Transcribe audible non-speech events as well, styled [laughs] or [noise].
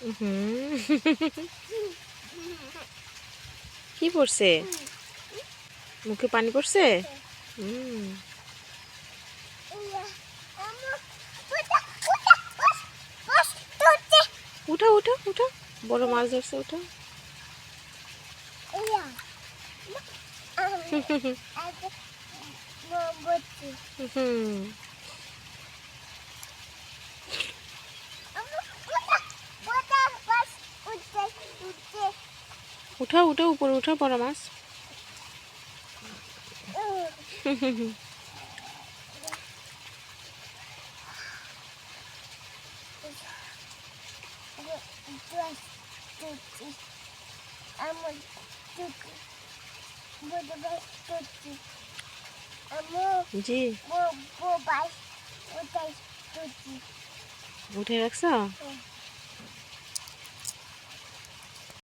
হুম [laughs] কি পড়ছে? মুখে পানি পড়ছে? হুম উঠা উঠা উঠা। বড় মাছ ধরছে উঠা। [laughs] [laughs] হুম। উঠা উঠা উপরে উঠা বড় মাছ। জি। উঠে রাখছ?